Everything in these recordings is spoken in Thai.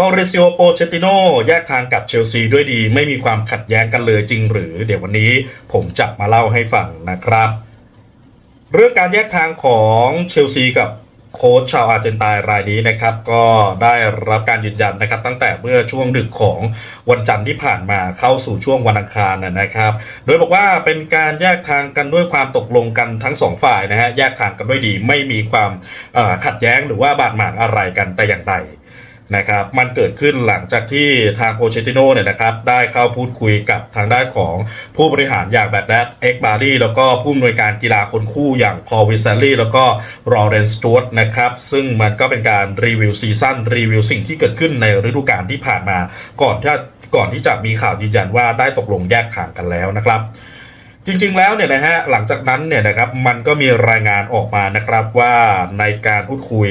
มาริซิโอโปเชติโนแยกทางกับเชลซีด้วยดี ไม่มีความขัดแย้งกันเลยจริงหรือ เดี๋ยววันนี้ผมจะมาเล่าให้ฟังนะครับ เรื่องการแยกทางของเชลซีกับโค้ชชาวอาร์เจนตายรายนี้นะครับ ก็ได้รับการยืนยันนะครับ ตั้งแต่เมื่อช่วงดึกของวันจันทร์ที่ผ่านมาเข้าสู่ช่วงวันอังคารนะครับ โดยบอกว่าเป็นการแยกทางกันด้วยความตกลงกันทั้งสองฝ่ายนะฮะแยกทางกันด้วยดี ไม่มีความขัดแย้งหรือว่าบาดหมางอะไรกันแต่อย่างใด นะครับมันเกิดขึ้นหลังจากที่ทางโปเชติโนเนี่ยนะครับได้เข้าพูดคุยกับทางด้านของผู้บริหารอย่างแบดแดดเอ็กบารีแล้วก็ผู้อำนวยการกีฬาคนคู่อย่างพอลวิซารีแล้วก็รอเรนสตูดนะครับซึ่งมันก็เป็นการรีวิวซีซั่นรีวิวสิ่งที่เกิดขึ้นในฤดูกาลที่ผ่านมา ก่อนที่ก่อนที่จะมีข่าวยืนยันว่าได้ตกลงแยกทางกันแล้วนะครับ จริง ๆ แล้วเนี่ยนะฮะหลังจากนั้นเนี่ยนะครับมันก็มีรายงานออกมานะครับว่าในการพูดคุย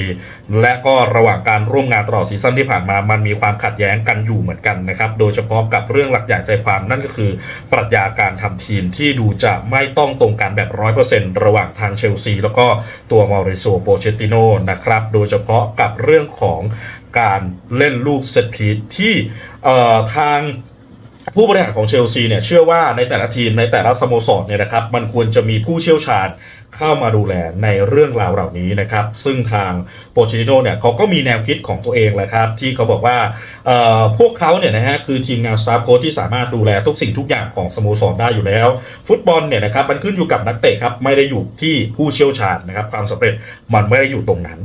และก็ระหว่างการร่วมงานตลอดซีซั่นที่ผ่านมามันมีความขัดแย้งกันอยู่เหมือนกันนะครับโดยเฉพาะกับเรื่องหลักใหญ่ใจความนั่นก็คือปรัชญาการทำทีมที่ดูจะไม่ต้องตรงกันแบบร้อยเปอร์เซนต์ระหว่างทางเชลซีแล้วก็ตัวมาริโซโปเชติโนนะครับโดยเฉพาะกับเรื่องของการเล่นลูกเซตพีทที่เอ่อทาง ผู้บริหารของเชลซีเนี่ยเชื่อว่าในแต่ละทีมในแต่ละสโมสรเนี่ยนะครับมันควรจะมีผู้เชี่ยวชาญเข้ามาดูแลในเรื่องราวเหล่านี้นะครับ ซึ่งทางโปรเชติโนเนี่ยเขาก็มีแนวคิดของตัวเองแหละครับที่เขาบอกว่าพวกเขาเนี่ยนะฮะคือทีมงานสตาฟโค้ชที่สามารถดูแลทุกสิ่งทุกอย่างของสโมสรได้อยู่แล้ว ฟุตบอลเนี่ยนะครับมันขึ้นอยู่กับนักเตะครับไม่ได้อยู่ที่ผู้เชี่ยวชาญนะครับความสำเร็จมันไม่ได้อยู่ตรงนั้น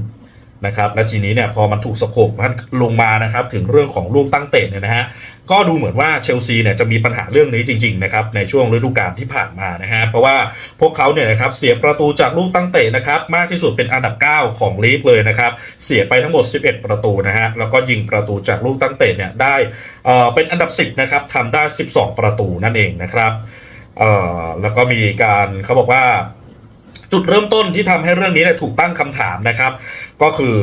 นะครับและทีนี้เนี่ยพอมันถูกสโคปมันลงมานะครับถึงเรื่องของลูกตั้งเตะเนี่ยนะฮะก็ดูเหมือนว่าเชลซีเนี่ยจะมีปัญหาเรื่องนี้จริงๆนะครับในช่วงฤดูกาลที่ผ่านมานะฮะเพราะว่าพวกเขาเนี่ยนะครับเสียประตูจากลูกตั้งเตะนะครับมากที่สุดเป็นอันดับ 9 ของลีกเลยนะครับเสียไปทั้งหมด 11 ประตูนะฮะแล้วก็ยิงประตูจากลูกตั้งเตะเนี่ยได้เอ่อเป็นอันดับ 10นะครับทำได้ 12 ประตูนั่นเองนะครับเอ่อแล้วก็มีการเขาบอกว่า จุดเริ่มต้นที่ทำให้เรื่องนี้เนี่ยถูกตั้งคำถามนะครับ ก็คือ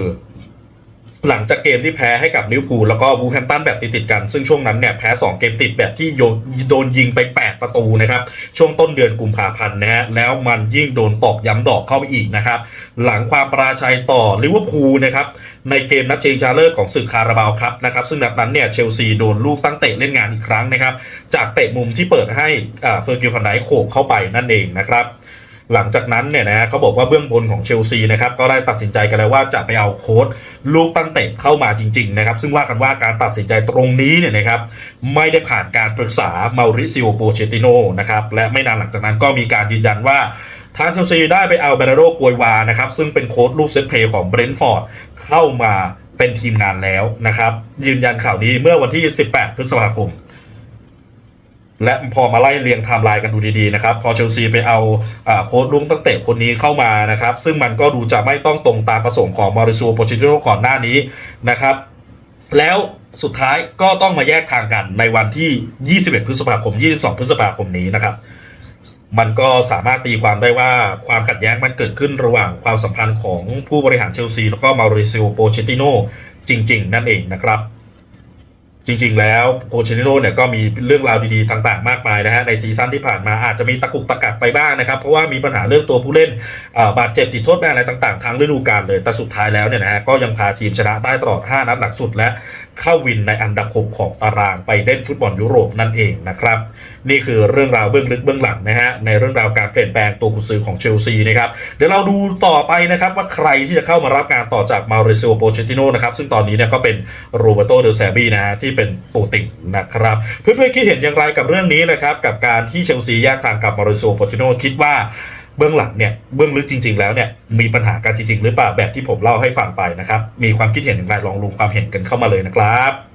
หลังจากเกมที่แพ้ให้กับลิเวอร์พูลแล้วก็บูแฮมตันแบบติดๆกัน ซึ่งช่วงนั้นเนี่ยแพ้ 2 เกมติดแบบที่โดนยิงไป 8 ประตูนะครับ ช่วงต้นเดือนกุมภาพันธ์นะฮะแล้วมันยิ่งโดนตอกย้ำดอกเข้าไปอีกนะครับ หลังความปราชัยต่อลิเวอร์พูลนะครับ ในเกมนัดชิงชนะเลิศของศึกคาราบาวครับนะครับ ซึ่งนัดนั้นเนี่ยเชลซีโดนลูกตั้งเตะเล่นงานอีกครั้งนะครับ จากเตะมุมที่เปิดให้เฟอร์กิลฟันไดโขกเข้าไปนั่นเองนะครับ หลังจากนั้นเนี่ยนะเขาบอกว่าเบื้องบนของเชลซีนะครับก็ได้ตัดสินใจกันแล้วว่าจะไปเอาโค้ดลูกตั้งเตะเข้ามาจริงๆนะครับซึ่งว่ากันว่าการตัดสินใจตรงนี้เนี่ยนะครับไม่ได้ผ่านการปรึกษาเมาริซิโอโปเชติโนนะครับและไม่นานหลังจากนั้นก็มีการยืนยันว่าทางเชลซีได้ไปเอาเบรนโรกวยวานะครับซึ่งเป็นโค้ดลูกเซตเพย์ของเบรนท์ฟอร์ดเข้ามาเป็นทีมงานแล้วนะครับยืนยันข่าวนี้เมื่อวันที่ 18 พฤษภาคม และพอมาไล่เรียงไทม์ไลน์กันดูดีๆนะครับ พอเชลซีไปเอาอโค้ดลุงตั้งเตะคนนี้เข้ามานะครับ ซึ่งมันก็ดูจะไม่ต้องตรงตามประสงค์ของมาริซูโปชิโนก่อนหน้านี้นะครับ แล้วสุดท้ายก็ต้องมาแยกทางกันในวันที่ 21 พฤษภาคม 22 พฤษภาคมนี้นะครับ มันก็สามารถตีความได้ว่าความขัดแย้งมันเกิดขึ้นระหว่างความสัมพันธ์ของผู้บริหารเชลซีแล้วก็มาริซิโอโปเชติโนจริง ๆ นั่นเองนะครับ จริง ๆ แล้วโคเชนิโนเนี่ยก็มีเรื่องราวดีๆต่าง ๆ มากมายนะฮะในซีซั่นที่ผ่านมาอาจจะมีตะกุกตะกักไปบ้างนะครับ เพราะว่ามีปัญหาเรื่องตัวผู้เล่นบาดเจ็บติดโทษแบนอะไรต่างๆ ทั้งฤดูกาลเลยแต่สุดท้ายแล้วเนี่ยนะฮะก็ยังพาทีมชนะได้ตลอด 5 นัดหลังสุด และเข้าวินในอันดับ 6 ของตารางไปเล่นฟุตบอลยุโรปนั่นเองนะครับ นี่คือเรื่องราวเบื้องลึกเบื้องหลังนะฮะในเรื่องราวการเปลี่ยนแปลงตัวกุญซือของเชลซีนะครับเดี๋ยวเราดูต่อไปนะครับว่าใครที่จะเข้ามารับงานต่อจากมาริซิโอโปเชติโนนะครับซึ่งตอนนี้เนี่ยก็เป็นโรเบโตเดลแซบีนะฮะที่เป็นตัวติ่งนะครับ เพื่อนๆคิดเห็นอย่างไรกับเรื่องนี้นะครับ กับการที่เชลซีแยกทางกับมาริโซโปเชติโนคิดว่าเบื้องหลังเนี่ยเบื้องลึกจริง ๆ แล้วเนี่ยมีปัญหากันจริง ๆ หรือเปล่าแบบที่ผมเล่าให้ฟังไปนะครับ มีความคิดเห็นอย่างไรลองลงความเห็นกันเข้ามาเลยนะครับ